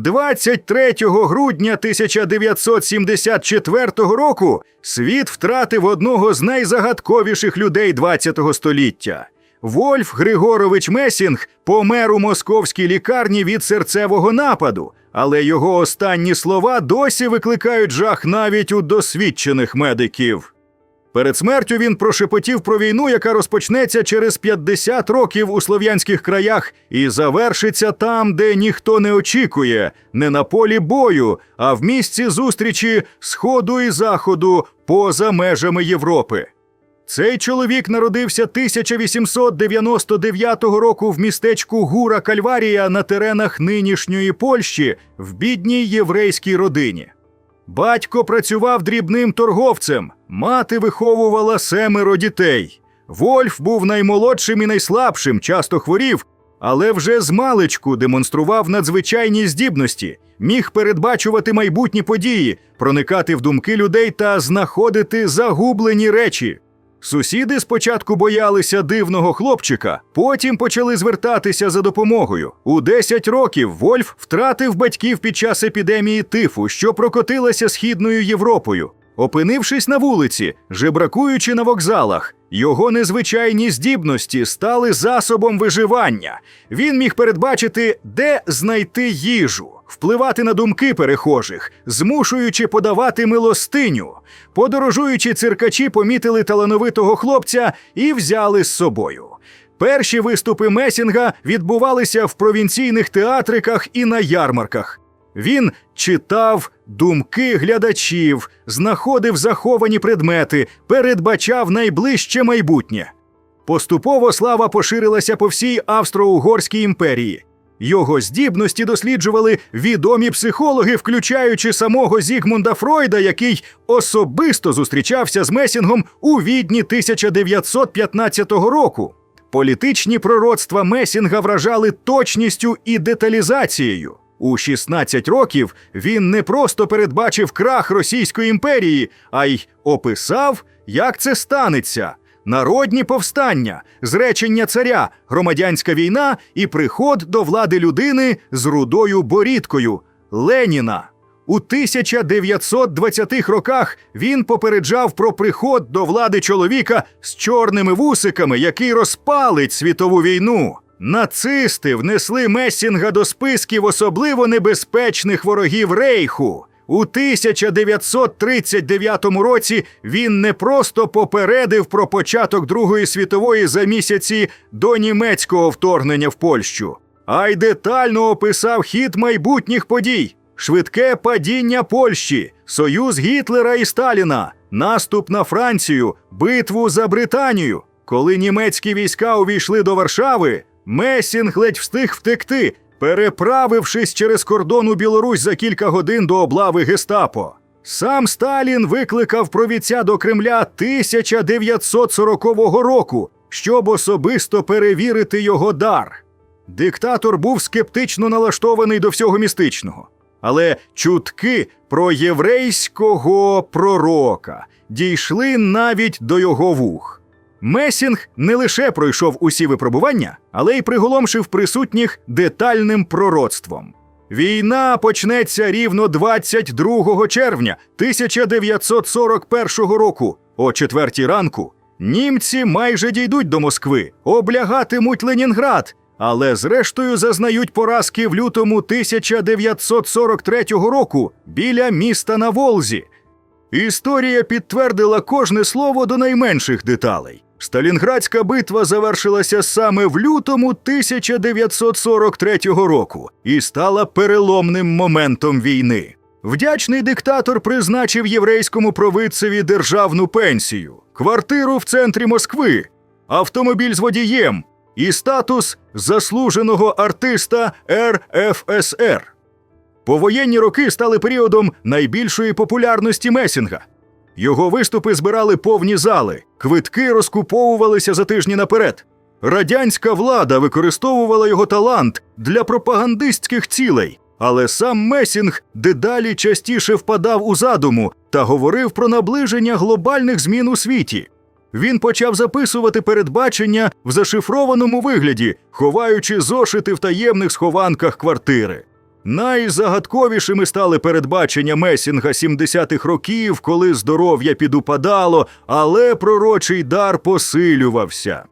23 грудня 1974 року світ втратив одного з найзагадковіших людей ХХ століття. Вольф Григорович Месінг помер у московській лікарні від серцевого нападу, але його останні слова досі викликають жах навіть у досвідчених медиків. Перед смертю він прошепотів про війну, яка розпочнеться через 50 років у слов'янських краях і завершиться там, де ніхто не очікує, не на полі бою, а в місці зустрічі Сходу і Заходу поза межами Європи. Цей чоловік народився 1899 року в містечку Гура Кальварія на теренах нинішньої Польщі в бідній єврейській родині. Батько працював дрібним торговцем, мати виховувала семеро дітей. Вольф був наймолодшим і найслабшим, часто хворів, але вже з маличку демонстрував надзвичайні здібності, міг передбачувати майбутні події, проникати в думки людей та знаходити загублені речі. Сусіди спочатку боялися дивного хлопчика, потім почали звертатися за допомогою. У 10 років Вольф втратив батьків під час епідемії тифу, що прокотилася східною Європою. Опинившись на вулиці, жебракуючи на вокзалах, його незвичайні здібності стали засобом виживання. Він міг передбачити, де знайти їжу, впливати на думки перехожих, змушуючи подавати милостиню. Подорожуючі циркачі помітили талановитого хлопця і взяли з собою. Перші виступи Месінга відбувалися в провінційних театриках і на ярмарках. Він читав думки глядачів, знаходив заховані предмети, передбачав найближче майбутнє. Поступово слава поширилася по всій Австро-Угорській імперії. Його здібності досліджували відомі психологи, включаючи самого Зігмунда Фройда, який особисто зустрічався з Месінгом у відні 1915 року. Політичні пророцтва Месінга вражали точністю і деталізацією. У 16 років він не просто передбачив крах Російської імперії, а й описав, як це станеться. Народні повстання, зречення царя, громадянська війна і приход до влади людини з рудою борідкою Леніна. У 1920-х роках він попереджав про приход до влади чоловіка з чорними вусиками, який розпалить світову війну. Нацисти внесли Месінга до списків особливо небезпечних ворогів Рейху. У 1939 році він не просто попередив про початок Другої світової за місяці до німецького вторгнення в Польщу, а й детально описав хід майбутніх подій: швидке падіння Польщі, союз Гітлера і Сталіна, наступ на Францію, битву за Британію. Коли німецькі війська увійшли до Варшави, Месінг ледь встиг втекти, переправившись через кордон у Білорусь за кілька годин до облави Гестапо. Сам Сталін викликав провідця до Кремля 1940 року, щоб особисто перевірити його дар. Диктатор був скептично налаштований до всього містичного, але чутки про єврейського пророка дійшли навіть до його вух. Месінг не лише пройшов усі випробування, але й приголомшив присутніх детальним пророцтвом. Війна почнеться рівно 22 червня 1941 року, о четвертій ранку. Німці майже дійдуть до Москви, облягатимуть Ленінград, але зрештою зазнають поразки в лютому 1943 року біля міста на Волзі. Історія підтвердила кожне слово до найменших деталей. Сталінградська битва завершилася саме в лютому 1943 року і стала переломним моментом війни. Вдячний диктатор призначив єврейському провидцеві державну пенсію, квартиру в центрі Москви, автомобіль з водієм і статус заслуженого артиста РФСР. Повоєнні роки стали періодом найбільшої популярності Месінга. Його виступи збирали повні зали, квитки розкуповувалися за тижні наперед. Радянська влада використовувала його талант для пропагандистських цілей, але сам Месінг дедалі частіше впадав у задуму та говорив про наближення глобальних змін у світі. Він почав записувати передбачення в зашифрованому вигляді, ховаючи зошити в таємних схованках квартири. Найзагадковішими стали передбачення Месінга 70-х років, коли здоров'я підупадало, але пророчий дар посилювався.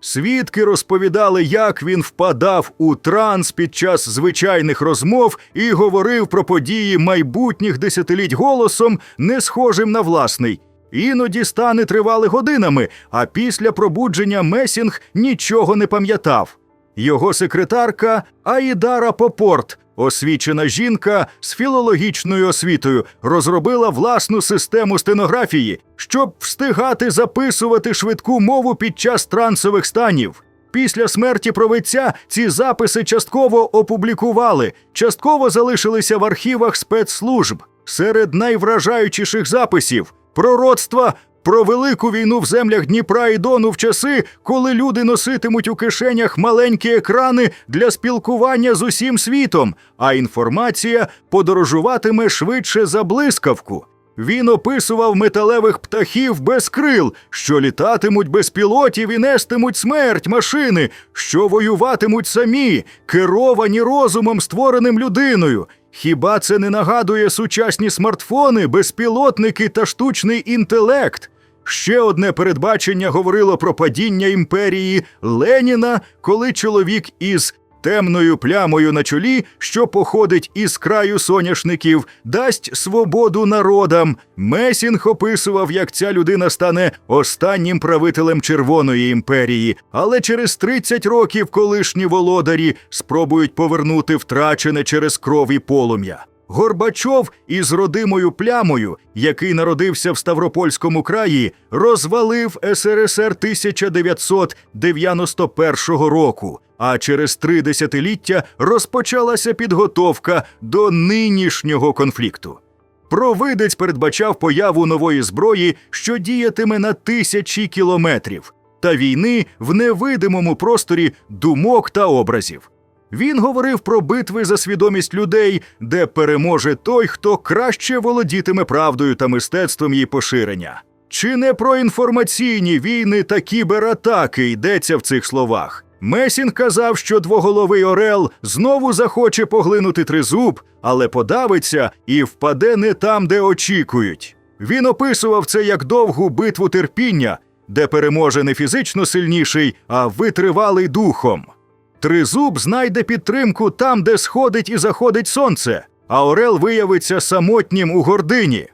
Свідки розповідали, як він впадав у транс під час звичайних розмов і говорив про події майбутніх десятиліть голосом, не схожим на власний. Іноді стани тривали годинами, а після пробудження Месінг нічого не пам'ятав. Його секретарка Аїдара Попорт, освічена жінка з філологічною освітою, розробила власну систему стенографії, щоб встигати записувати швидку мову під час трансових станів. Після смерті провидця ці записи частково опублікували, частково залишилися в архівах спецслужб. Серед найвражаючіших записів пророцтва про велику війну в землях Дніпра і Дону в часи, коли люди носитимуть у кишенях маленькі екрани для спілкування з усім світом, а інформація подорожуватиме швидше за блискавку. Він описував металевих птахів без крил, що літатимуть без пілотів і нестимуть смерть машини, що воюватимуть самі, керовані розумом, створеним людиною. Хіба це не нагадує сучасні смартфони, безпілотники та штучний інтелект? Ще одне передбачення говорило про падіння імперії Леніна, коли чоловік із темною плямою на чолі, що походить із краю соняшників, дасть свободу народам. Месінг описував, як ця людина стане останнім правителем Червоної імперії, але через 30 років колишні володарі спробують повернути втрачене через кров і полум'я. Горбачов із родимою плямою, який народився в Ставропольському краї, розвалив СРСР 1991 року. А через три десятиліття розпочалася підготовка до нинішнього конфлікту. Провидець передбачав появу нової зброї, що діятиме на тисячі кілометрів, та війни в невидимому просторі думок та образів. Він говорив про битви за свідомість людей, де переможе той, хто краще володітиме правдою та мистецтвом її поширення. Чи не про інформаційні війни та кібератаки йдеться в цих словах? Месін казав, що двоголовий Орел знову захоче поглинути тризуб, але подавиться і впаде не там, де очікують. Він описував це як довгу битву терпіння, де переможе не фізично сильніший, а витривалий духом. Тризуб знайде підтримку там, де сходить і заходить сонце, а Орел виявиться самотнім у гордині.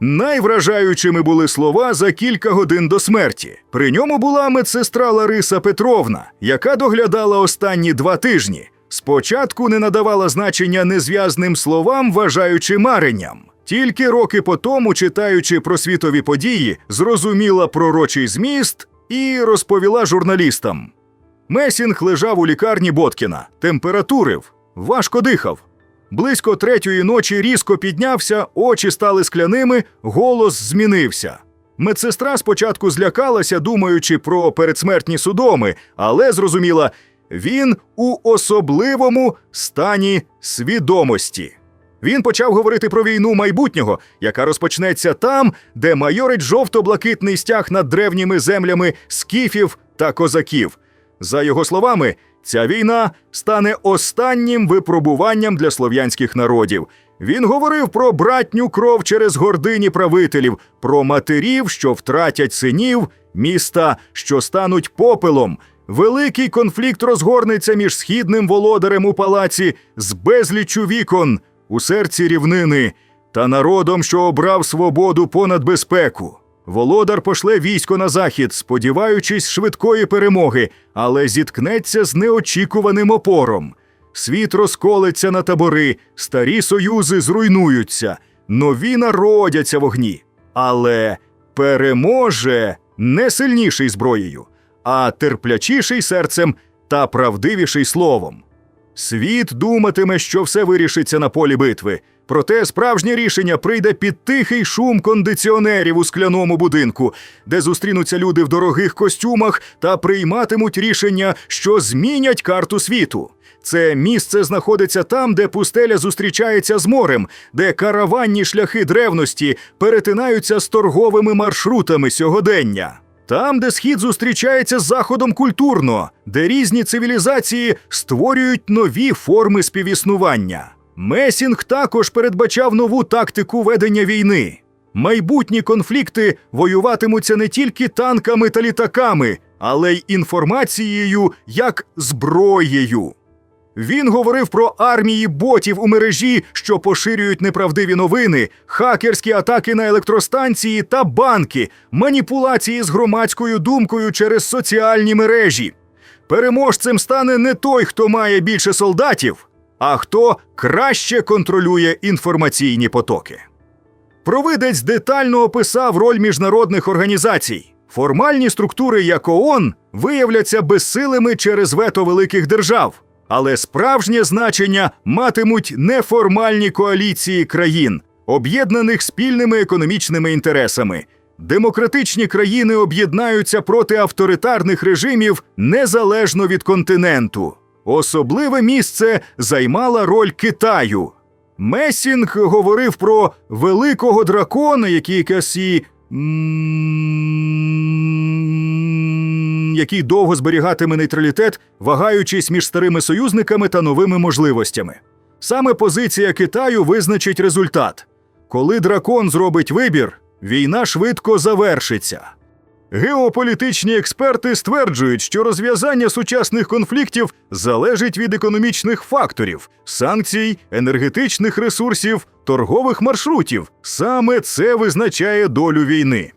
Найвражаючими були слова за кілька годин до смерті. При ньому була медсестра Лариса Петровна, яка доглядала останні два тижні. Спочатку не надавала значення незв'язним словам, вважаючи маренням. Тільки роки по тому, читаючи про світові події, зрозуміла пророчий зміст і розповіла журналістам. Месінг лежав у лікарні Боткіна, температурив, важко дихав. Близько третьої ночі різко піднявся, очі стали скляними, голос змінився. Медсестра спочатку злякалася, думаючи про передсмертні судоми, але зрозуміла, він у особливому стані свідомості. Він почав говорити про війну майбутнього, яка розпочнеться там, де майорить жовто-блакитний стяг над древніми землями скіфів та козаків. За його словами, ця війна стане останнім випробуванням для слов'янських народів. Він говорив про братню кров через гордині правителів, про матерів, що втратять синів, міста, що стануть попелом. Великий конфлікт розгорнеться між східним володарем у палаці з безліччю вікон у серці рівнини та народом, що обрав свободу понад безпеку. Володар пошле військо на захід, сподіваючись швидкої перемоги, але зіткнеться з неочікуваним опором. Світ розколеться на табори, старі союзи зруйнуються, нові народяться в огні. Але переможе не сильніший зброєю, а терплячіший серцем та правдивіший словом. Світ думатиме, що все вирішиться на полі битви. Проте справжнє рішення прийде під тихий шум кондиціонерів у скляному будинку, де зустрінуться люди в дорогих костюмах та прийматимуть рішення, що змінять карту світу. Це місце знаходиться там, де пустеля зустрічається з морем, де караванні шляхи древності перетинаються з торговими маршрутами сьогодення. Там, де схід зустрічається з заходом культурно, де різні цивілізації створюють нові форми співіснування. Месінг також передбачав нову тактику ведення війни. Майбутні конфлікти воюватимуться не тільки танками та літаками, але й інформацією як зброєю. Він говорив про армії ботів у мережі, що поширюють неправдиві новини, хакерські атаки на електростанції та банки, маніпуляції з громадською думкою через соціальні мережі. Переможцем стане не той, хто має більше солдатів, а хто краще контролює інформаційні потоки. Провидець детально описав роль міжнародних організацій. Формальні структури, як ООН, виявляться безсилими через вето великих держав, але справжнє значення матимуть неформальні коаліції країн, об'єднаних спільними економічними інтересами. Демократичні країни об'єднаються проти авторитарних режимів незалежно від континенту. Особливе місце займала роль Китаю. Месінг говорив про великого дракона, який Касі. який довго зберігатиме нейтралітет, вагаючись між старими союзниками та новими можливостями. Саме позиція Китаю визначить результат. Коли дракон зробить вибір, війна швидко завершиться. Геополітичні експерти стверджують, що розв'язання сучасних конфліктів залежить від економічних факторів, санкцій, енергетичних ресурсів, торгових маршрутів. Саме це визначає долю війни.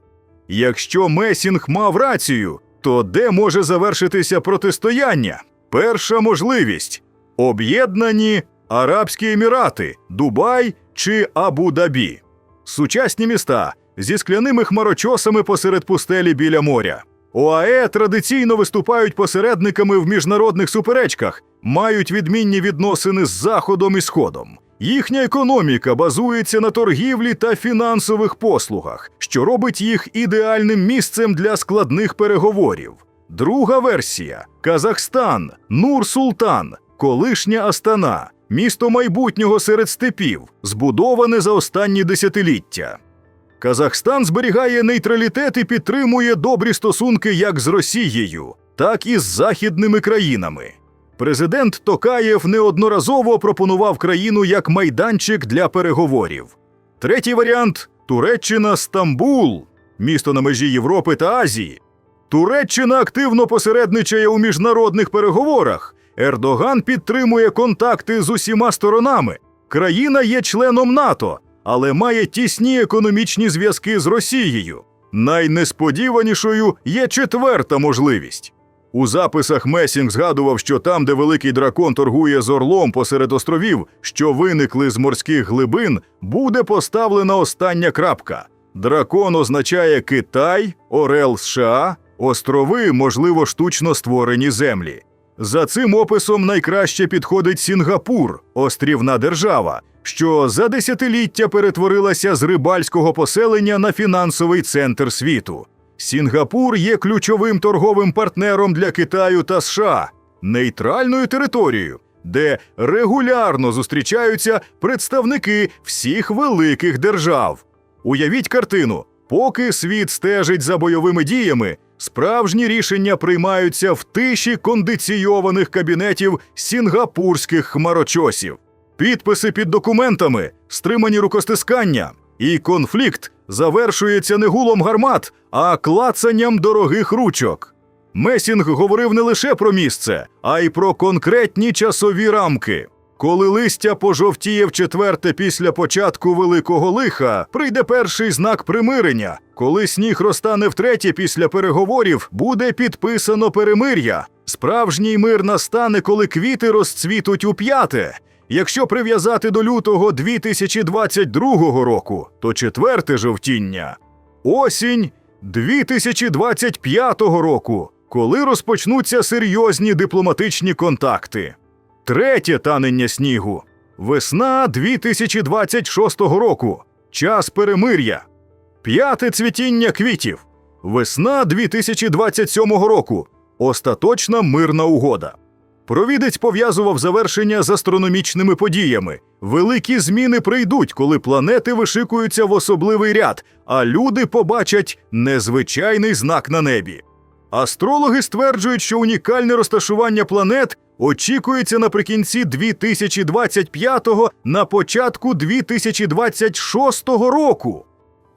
Якщо Месінг мав рацію, то де може завершитися протистояння? Перша можливість об'єднані Арабські Емірати, Дубай чи Абу-Дабі. Сучасні міста зі скляними хмарочосами посеред пустелі біля моря. ОАЕ традиційно виступають посередниками в міжнародних суперечках, мають відмінні відносини з Заходом і Сходом. Їхня економіка базується на торгівлі та фінансових послугах, що робить їх ідеальним місцем для складних переговорів. Друга версія Казахстан, Нур-Султан, колишня Астана, місто майбутнього серед степів, збудоване за останні десятиліття. Казахстан зберігає нейтралітет і підтримує добрі стосунки як з Росією, так і з західними країнами. Президент Токаєв неодноразово пропонував країну як майданчик для переговорів. Третій варіант Туреччина Стамбул, місто на межі Європи та Азії. Туреччина активно посередничає у міжнародних переговорах. Ердоган підтримує контакти з усіма сторонами. Країна є членом НАТО, але має тісні економічні зв'язки з Росією. Найнесподіванішою є четверта можливість. У записах Месінг згадував, що там, де великий дракон торгує з орлом посеред островів, що виникли з морських глибин, буде поставлена остання крапка. Дракон означає Китай, Орел США, острови, можливо, штучно створені землі. За цим описом найкраще підходить Сінгапур, острівна держава, що за десятиліття перетворилася з рибальського поселення на фінансовий центр світу. Сінгапур є ключовим торговим партнером для Китаю та США, нейтральною територією, де регулярно зустрічаються представники всіх великих держав. Уявіть картину: поки світ стежить за бойовими діями, справжні рішення приймаються в тиші кондиційованих кабінетів сінгапурських хмарочосів. Підписи під документами, стримані рукостискання, і конфлікт завершується не гулом гармат, а клацанням дорогих ручок. Месінг говорив не лише про місце, а й про конкретні часові рамки. Коли листя пожовтіє в четверте після початку великого лиха, прийде перший знак примирення. Коли сніг розтане втретє після переговорів, буде підписано перемир'я. Справжній мир настане, коли квіти розцвітуть у п'яте. Якщо прив'язати до лютого 2022 року, то четверте жовтіння. Осінь 2025 року, коли розпочнуться серйозні дипломатичні контакти. Третє танення снігу. Весна 2026 року. Час перемир'я. П'яте цвітіння квітів. Весна 2027 року. Остаточна мирна угода. Провідець пов'язував завершення з астрономічними подіями. Великі зміни прийдуть, коли планети вишикуються в особливий ряд, а люди побачать незвичайний знак на небі. Астрологи стверджують, що унікальне розташування планет очікується наприкінці 2025-го на початку 2026 року.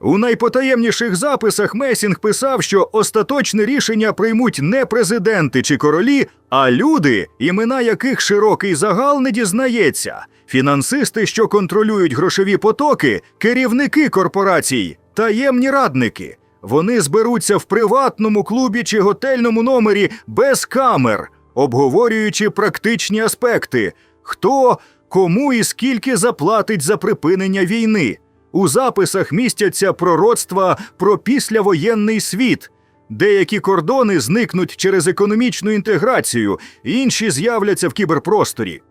У найпотаємніших записах Месінг писав, що остаточне рішення приймуть не президенти чи королі, а люди, імена яких широкий загал не дізнається, фінансисти, що контролюють грошові потоки, керівники корпорацій, таємні радники. Вони зберуться в приватному клубі чи готельному номері без камер, обговорюючи практичні аспекти: хто, кому і скільки заплатить за припинення війни. У записах містяться пророцтва про післявоєнний світ. Деякі кордони зникнуть через економічну інтеграцію, інші з'являться в кіберпросторі.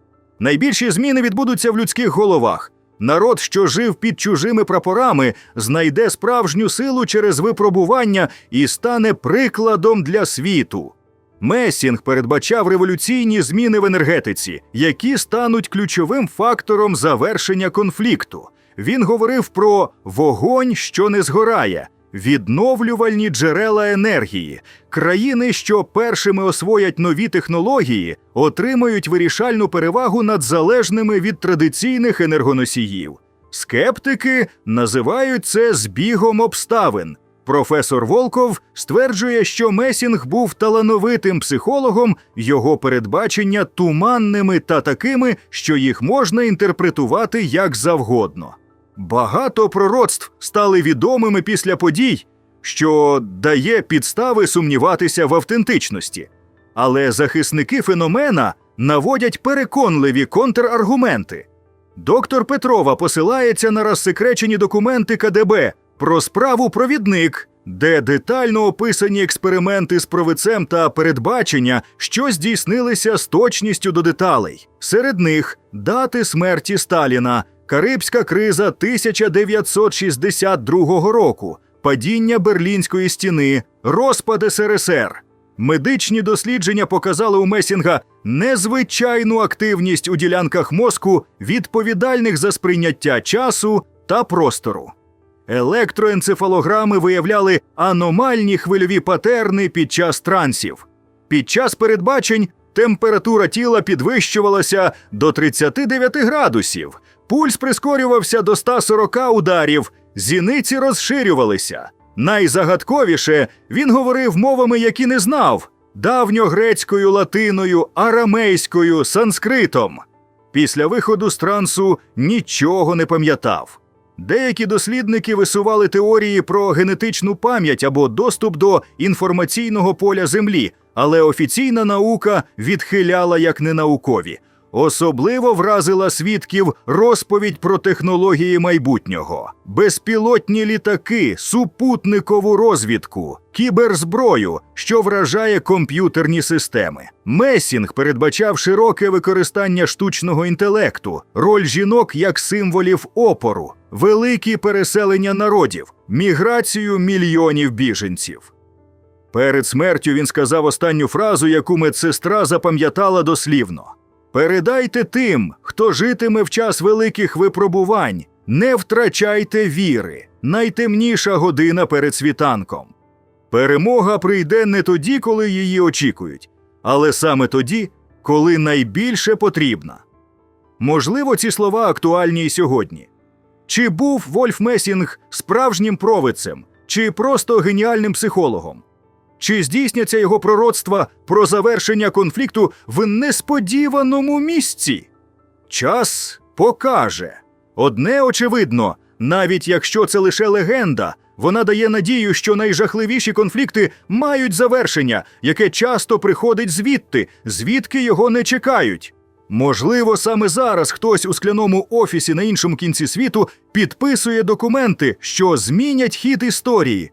Найбільші зміни відбудуться в людських головах. Народ, що жив під чужими прапорами, знайде справжню силу через випробування і стане прикладом для світу. Месінг передбачав революційні зміни в енергетиці, які стануть ключовим фактором завершення конфлікту. Він говорив про вогонь, що не згорає, відновлювальні джерела енергії. Країни, що першими освоять нові технології, отримають вирішальну перевагу над залежними від традиційних енергоносіїв. Скептики називають це збігом обставин. Професор Волков стверджує, що Месінг був талановитим психологом, його передбачення туманними та такими, що їх можна інтерпретувати як завгодно. Багато пророцтв стали відомими після подій, що дає підстави сумніватися в автентичності. Але захисники феномена наводять переконливі контраргументи. Доктор Петрова посилається на розсекречені документи КДБ про справу провідник, де детально описані експерименти з провицем та передбачення, що здійснилися з точністю до деталей. Серед них дати смерті Сталіна, Карибська криза 1962 року, падіння Берлінської стіни, розпад СРСР. Медичні дослідження показали у Месінга незвичайну активність у ділянках мозку, відповідальних за сприйняття часу та простору. Електроенцефалограми виявляли аномальні хвильові патерни під час трансів. Під час передбачень температура тіла підвищувалася до 39 градусів, пульс прискорювався до 140 ударів, зіниці розширювалися. Найзагадковіше він говорив мовами, які не знав: давньогрецькою, латиною, арамейською, санскритом. Після виходу з трансу нічого не пам'ятав. Деякі дослідники висували теорії про генетичну пам'ять або доступ до інформаційного поля Землі, але офіційна наука відхиляла як ненаукові. Особливо вразила свідків розповідь про технології майбутнього, безпілотні літаки, супутникову розвідку, кіберзброю, що вражає комп'ютерні системи. Месінг передбачав широке використання штучного інтелекту, роль жінок як символів опору, великі переселення народів, міграцію мільйонів біженців. Перед смертю він сказав останню фразу, яку медсестра запам'ятала дослівно. Передайте тим, хто житиме в час великих випробувань, не втрачайте віри, найтемніша година перед світанком. Перемога прийде не тоді, коли її очікують, але саме тоді, коли найбільше потрібна. Можливо, ці слова актуальні і сьогодні. Чи був Вольф Месінг справжнім провидцем, чи просто геніальним психологом? Чи здійсняться його пророцтва про завершення конфлікту в несподіваному місці? Час покаже. Одне очевидно, навіть якщо це лише легенда, вона дає надію, що найжахливіші конфлікти мають завершення, яке часто приходить звідти, звідки його не чекають. Можливо, саме зараз хтось у скляному офісі на іншому кінці світу підписує документи, що змінять хід історії,